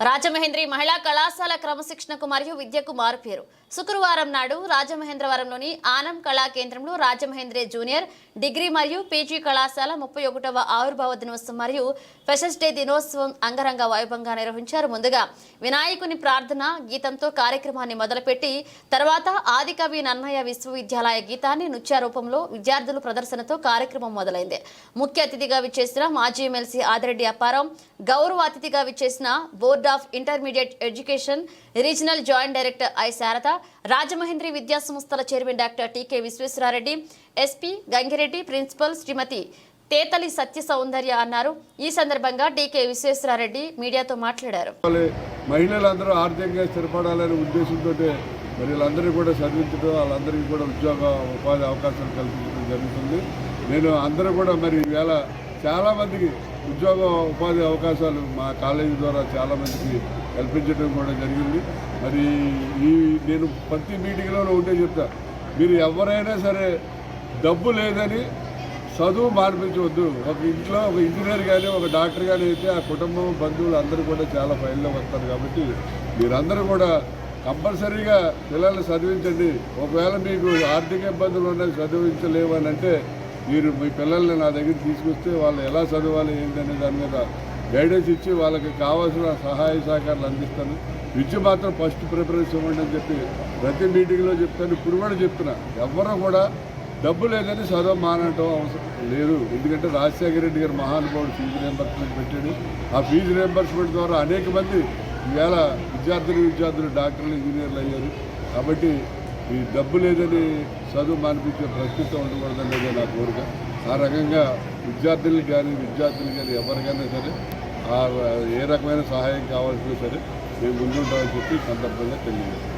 రాజమహేంద్రి మహిళా కళాశాల క్రమశిక్షణకు మరియు విద్యకు మారుపేరు. శుక్రవారం నాడు రాజమహేంద్రవరంలోని ఆనం కళా కేంద్రంలో రాజమహేంద్రి జూనియర్ డిగ్రీ మరియు పీజీ కళాశాల ముప్పై ఒకటవ ఆవిర్భావ దినోత్సవం మరియు ఫెషస్ డే దినోత్సవం అంగరంగ వైభవంగా నిర్వహించారు. ముందుగా వినాయకుని ప్రార్థన గీతంతో కార్యక్రమాన్ని మొదలుపెట్టి తర్వాత ఆదికవి నన్నయ్య విశ్వవిద్యాలయ గీతాన్ని నృత్య రూపంలో విద్యార్థులు ప్రదర్శనతో కార్యక్రమం మొదలైంది. ముఖ్య అతిథిగా విచ్చేసిన మాజీ ఎమ్మెల్సీ ఆదిరెడ్డి అప్పారావు గౌరవ అతిథిగా విచ్చేసిన board of intermediate education regional joint director I Sharada Rajamahendri విద్యా సంస్థల chairman doctor TK Visweswara Reddy SP Gangi Reddy principal Srimati Tetali Satya Soundarya అన్నారు. ఈ సందర్భంగా టీకే విశ్వేశ్వరారెడ్డి మీడియాతో మాట్లాడారు. మహిళలందరూ ఆర్థికంగా స్థిరపడాలనే ఉద్దేశంతో మహిళలందరూ కూడా చదివించడం వాళ్ళందరికీ కూడా ఉద్యోగ ఉపాధి అవకాశాలు కల్పించడం జరుగుతుంది. నేను అందరూ కూడా మరి ఈవేళ చాలామందికి ఉద్యోగ ఉపాధి అవకాశాలు మా కాలేజీ ద్వారా చాలామందికి కల్పించడం కూడా జరిగింది. మరి ఈ నేను ప్రతి మీటింగ్లోనూ ఉంటే చెప్తా మీరు ఎవరైనా సరే డబ్బు లేదని చదువు మార్పించవద్దు. ఒక ఇంట్లో ఒక ఇంజనీర్ కానీ ఒక డాక్టర్ కానీ అయితే ఆ కుటుంబం బంధువులు అందరూ కూడా చాలా ఫైల్లో వస్తారు కాబట్టి మీరందరూ కూడా కంపల్సరీగా పిల్లల్ని చదివించండి. ఒకవేళ మీకు ఆర్థిక ఇబ్బందులు ఉన్నాయి చదివించలేవు అని అంటే మీరు మీ పిల్లల్ని నా దగ్గర తీసుకొస్తే వాళ్ళు ఎలా చదవాలి ఏంటనే దాని మీద గైడెన్స్ ఇచ్చి వాళ్ళకి కావాల్సిన సహాయ సహకారాలు అందిస్తాను. విద్య మాత్రం ఫస్ట్ ప్రిఫరెన్స్ ఇవ్వండి అని చెప్పి ప్రతి మీటింగ్లో చెప్తాను. ఇప్పుడు కూడా చెప్తున్నా. ఎవరు కూడా డబ్బు లేదని చదవ మానటం అవసరం లేదు. ఎందుకంటే రాజశేఖర రెడ్డి గారు మహానుభావుడు ఫీజు రియంబర్స్మెంట్ పెట్టాడు. ఆ ఫీజు రియంబర్స్మెంట్ ద్వారా అనేక మంది ఈవేళ విద్యార్థులు విద్యార్థులు డాక్టర్లు ఇంజనీర్లు అయ్యారు. కాబట్టి ఈ డబ్బు లేదని చదువు మానిపించే ప్రస్తుతం ఉండకూడదనేదే నా కోరిక. ఆ రకంగా విద్యార్థులు కానీ విద్యార్థులు కానీ ఎవరికైనా సరే ఆ ఏ రకమైన సహాయం కావాల్సినా సరే మేము ముందుంటామని చెప్పి సందర్భంగా తెలియజేస్తాం